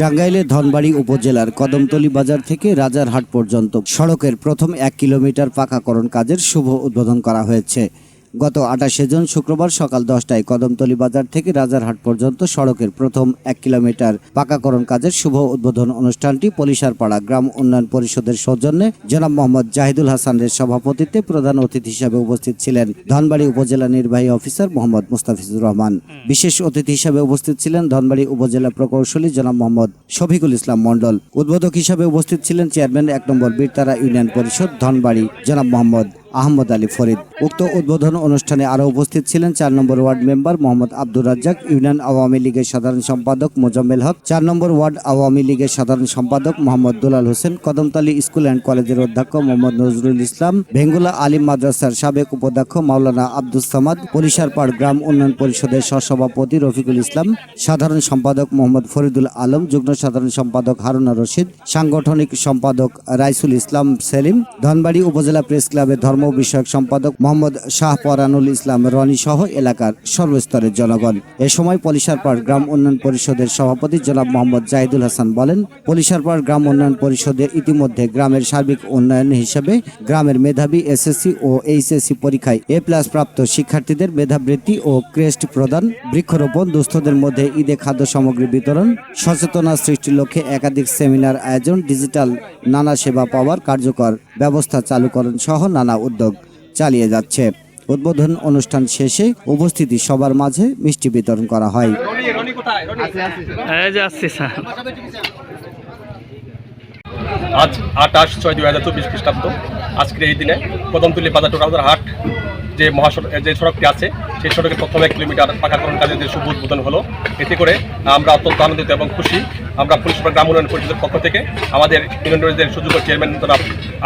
টাঙ্গাইলের ধনবাড়ি উপজেলার কদমতলি বাজার থেকে রাজারহাট পর্যন্ত সড়কের প্রথম এক কিলোমিটার পাকাকরণ কাজের শুভ উদ্বোধন করা হয়েছে। গত আঠাশে জুন শুক্রবার সকাল দশটায় কদমতলী বাজার থেকে রাজারহাট পর্যন্ত সড়কের প্রথম এক কিলোমিটার পাকাকরণ কাজের শুভ উদ্বোধন অনুষ্ঠানটি পলিশারপাড়া গ্রাম উন্নয়ন পরিষদের সৌজন্যে জনাব মোহাম্মদ জাহিদুল হাসানের সভাপতিত্বে প্রধান অতিথি হিসাবে উপস্থিত ছিলেন ধনবাড়ি উপজেলা নির্বাহী অফিসার মোহাম্মদ মুস্তাফিজুর রহমান। বিশেষ অতিথি হিসাবে উপস্থিত ছিলেন ধনবাড়ি উপজেলা প্রকৌশলী জনাব মোহাম্মদ শফিকুল ইসলাম মণ্ডল। উদ্বোধক হিসাবে উপস্থিত ছিলেন চেয়ারম্যান এক নম্বর বীরতারা ইউনিয়ন পরিষদ ধনবাড়ি জনাব মোহাম্মদ আহমদ আলী ফরিদ। উক্ত উদ্বোধন অনুষ্ঠানে আরও উপস্থিত ছিলেন চার number ward member Mohammad Abdur Razzak, union Awami লীগের সাধারণ সম্পাদক মোজাম্মেল হক, চার নম্বর ওয়ার্ড আওয়ামী লীগের সাধারণ সম্পাদক মোহাম্মদ দুলাল হোসেন, কদমতলী স্কুল অ্যান্ড কলেজের অধ্যক্ষ মোহাম্মদ নজরুল ইসলাম, ভেঙ্গুলা আলিম মাদ্রাসার সাবেক উপাধ্যক্ষ মাওলানা আব্দুস সামাদ, পরিসারপাড় গ্রাম উন্নয়ন পরিষদের সহসভাপতি রফিকুল ইসলাম, সাধারণ সম্পাদক মোহাম্মদ ফরিদুল আলম, যুগ্ম সাধারণ সম্পাদক হারুনা রশিদ, সাংগঠনিক সম্পাদক রাইসুল ইসলাম সেলিম, ধনবাড়ি উপজেলা প্রেস ক্লাবের ধর্ম বিষয়ক সম্পাদক মোহাম্মদ শাহ পরানুল ইসলাম রনি সহ এলাকার সর্বস্তরের জনগণ এ সময় পলিশারপাড় গ্রাম উন্নয়ন পরিষদের সভাপতি জনাব মোহাম্মদ জাহিদুল হাসান বলেন পলিশারপাড় গ্রাম উন্নয়ন পরিষদের ইতিমধ্যে গ্রামের সার্বিক উন্নয়ন হিসেবে গ্রামের মেধাবী এসএসসি ও এইচএসসি পরীক্ষায় এ প্লাস প্রাপ্ত শিক্ষার্থীদের মেধাবৃত্তি ও ক্রেস্ট প্রদান বৃক্ষরোপণ দুস্থদের মধ্যে ঈদে খাদ্য সামগ্রী বিতরণ সচেতনা সৃষ্টির লক্ষ্যে একাধিক সেমিনার আয়োজন ডিজিটাল নানা সেবা পাওয়ার কার্যকর ব্যবস্থা চালুকরণ সহ নানা উদ্যোগ চালিয়ে যাচ্ছে। উদ্বোধন অনুষ্ঠান শেষে উপস্থিতি সবার মাঝে মিষ্টি বিতরণ করা হয়। আজ আঠাশ ছয় দুই হাজার চব্বিশ খ্রিস্টাব্দ। আজকের এই দিনে কদমতলী বাজার টোকাউদার হাট যে মহাসড়ক যে সড়কটি আছে, সেই সড়কের প্রথম এক কিলোমিটার পাকাকরণ কাজের যে শুভ উদ্বোধন হলো, এতে করে আমরা অত্যন্ত আনন্দিত এবং খুশি। আমরা পুলিশ গ্রাম উন্নয়ন পরিষদের পক্ষ থেকে আমাদের ইউনিয়নের সুযোগ্য চেয়ারম্যান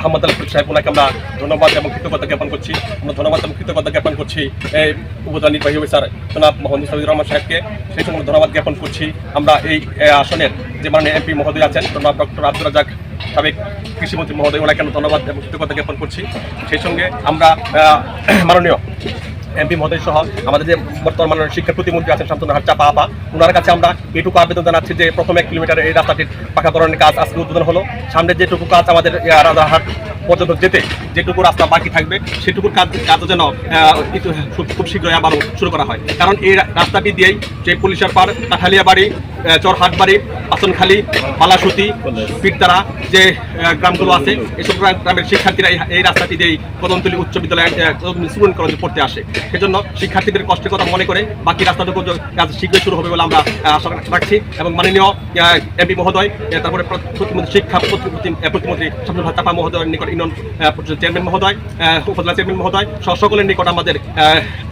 আহমদ আল ফরিদ সাহেব, ওনাকে আমরা ধন্যবাদ এবং কৃতজ্ঞতা জ্ঞাপন করছি। আমরা ধন্যবাদ এবং কৃতজ্ঞতা জ্ঞাপন করছি এই উপজেলা নির্বাহী অফিসার জনাব মোহাম্মদ সাহিদুর রহমান সাহেবকে। সেই সঙ্গে ধন্যবাদ জ্ঞাপন করছি। আমরা এই আসনের যে মানে এমপি মহোদয় আছেন, জনাব ডক্টর আব্দুল রাজাক সাবেক কৃষিমন্ত্রী মহোদয়, ওনাকে আমরা ধন্যবাদ এবং কৃতজ্ঞতা জ্ঞাপন করছি। সেই সঙ্গে আমরা মাননীয় এমপি মহোদয় সহ আমাদের যে বর্তমান শিক্ষা প্রতিমন্ত্রী আছেন শান্তনাহার চাপা আপা ওনার কাছে আমরা এটুকু আবেদন জানাচ্ছি যে প্রথম এক কিলোমিটার এই রাস্তাটির পাকাকরণের কাজ আজকে উদ্বোধন হলো। সামনে যেটুকু কাজ আমাদের হাট রাজারহাট পর্যন্ত যেতে যেটুকু রাস্তা বাকি থাকবে, সেটুকুর কাজ, কাজও যেন খুব খুব শীঘ্রই আবারও শুরু করা হয়। কারণ এই রাস্তাটি দিয়েই যে পুলিশের পার কাঠালিয়া বাড়ি আহ, চরহাটবাড়ি পাচনখালী বালাসুতি পিঠতারা যে গ্রামগুলো আছে এসব গ্রাম- গ্রামের শিক্ষার্থীরা এই- রাস্তাটি দিয়েই কদমতলী উচ্চ বিদ্যালয় স্টুডেন্ট কলেজে পড়তে আসে। সেজন্য শিক্ষার্থীদের কষ্টের কথা মনে করে বাকি রাস্তাটুকু কাজ শীঘ্রই শুরু হবে বলে আমরা আশা রাখছি এবং মাননীয় এমপি মহোদয় তারপরে প্রতিমন্ত্রী শিক্ষা প্রতিমন্ত্রী হক চাপা মহোদয়ের নিকট ইউনিয়ন চেয়ারম্যান মহোদয় উপজেলা চেয়ারম্যান মহোদয় সহ সকলের নিকট আমাদের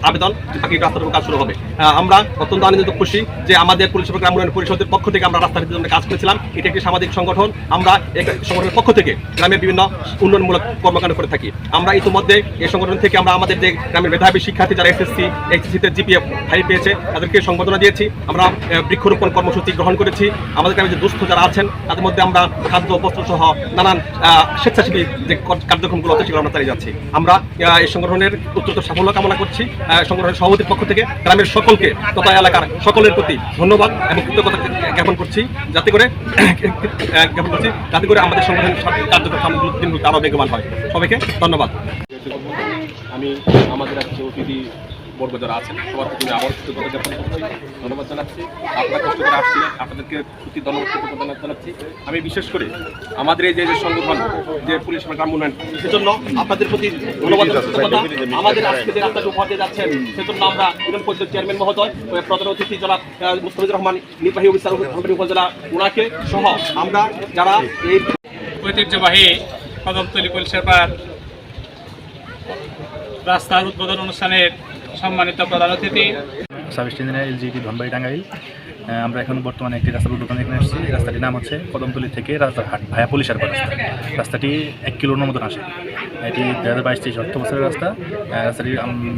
আবেদন বাকি রাস্তাটুকু কাজ শুরু হবে। আমরা অত্যন্ত আনন্দিত খুশি যে আমাদের পুলিশ গ্রাম উন্নয়ন পরিষদের পক্ষ থেকে আমরা রাস্তার জন্য কাজ করেছিলাম। এটি একটি সামাজিক সংগঠন। আমরা এই সংগঠনের পক্ষ থেকে গ্রামের বিভিন্ন উন্নয়নমূলক কর্মকাণ্ড করে থাকি। আমরা ইতিমধ্যে এই সংগঠন থেকে আমরা আমাদের যে গ্রামের মেধাবী শিক্ষার্থী যারা এসএসসি এইচএসসিতে জিপিএফ ফাইভ পেয়েছে, তাদেরকে সংবর্ধনা দিয়েছি। আমরা বৃক্ষরোপণ কর্মসূচি গ্রহণ করেছি। আমাদের গ্রামে যে দুস্থ যারা আছেন, তাদের মধ্যে আমরা খাদ্য, বস্ত্র সহ নানান স্বেচ্ছাসেবী যে কর- কার্যক্রমগুলো আছে, সেগুলো আমরা চালিয়ে যাচ্ছি। আমরা এই সংগঠনের উত্তরোত্তর সাফল্য কামনা করছি। সংগঠনের সভাপতির পক্ষ থেকে গ্রামের সকলকে তথা এলাকার সকলের প্রতি ধন্যবাদ এবং কৃতজ্ঞতা জ্ঞাপন করছি, যাতে করে জ্ঞাপন করছি, যাতে করে আমাদের সংগঠনের কার্যক্রম সামগ্রিক দিনগুলোতে আরও বেগবান হয়। সবাইকে ধন্যবাদ। আমি আমাদের আজকে অতিথি বর্গ যারা আছেন সবার প্রতি আমি আবার কৃতজ্ঞতা জ্ঞাপন করছি ধন্যবাদ জানাচ্ছি। আপনারা কষ্ট করে আসছিলেন আপনাদেরকে প্রতি ধন্যবাদ কৃতজ্ঞতা জানাচ্ছি। আমি বিশেষ করে আমাদের এই যে সংগঠন যে পুলিশ গ্রাম উন্নয়ন সেজন্য আপনাদের প্রতি ধন্যবাদ আমাদের আজকে যে রাস্তাটি উপহার দিয়ে যাচ্ছেন সেজন্য আমরা ইউনিয়ন পরিষদ চেয়ারম্যান মহোদয় প্রধান অতিথি জনাব আহ, মুস্তাফিজুর রহমান নির্বাহী অফিসার উপজেলা ওনাকে সহ আমরা যারা এই ঐতিহ্যবাহী কদমতলী পরিষেবার রাস্তার উদ্বোধন অনুষ্ঠানের সম্মানিত প্রধান অতিথি। সাব স্টেশনের এলজিটি ধনবাড়ি টাঙ্গাইল আমরা এখন বর্তমানে একটি রাস্তার উদ্বোধন এখানে এসেছি রাস্তাটির নাম হচ্ছে কদমতলি থেকে রাস্তারহাট ভায়া পুলিশের রাস্তা রাস্তাটি এক কিলোর মতন আসে। এটি দু হাজার বাইশ তেইশ অর্থ বছরের রাস্তা। রাস্তাটি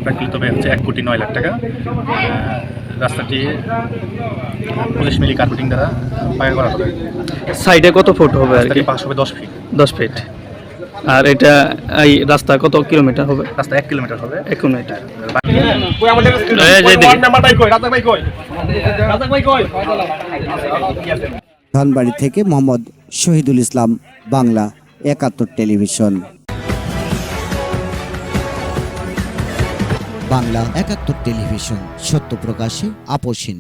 প্রাকৃত ব্যয় হচ্ছে এক কোটি নয় লাখ টাকা। রাস্তাটি পুলিশ মিলি কার্পেটিং দ্বারা পাকা করা হবে। সাইডে কত ফুট হবে আর রাস্তাটি কি পাশ হবে দশ ফিট। দশ ফিট। আর এটা এই রাস্তা কত কিলোমিটার হবে? রাস্তা এক কিলোমিটার হবে। এক কিলোমিটার। কই আমাদের এই নাম্বার ভাই কই? রাজাক ভাই কই? রাজাক ভাই কই? ধনবাড়ি থেকে মোহাম্মদ শহীদুল ইসলাম বাংলা একাত্তর টেলিভিশন। বাংলা একাত্তর টেলিভিশন সত্য প্রকাশে আপোষহীন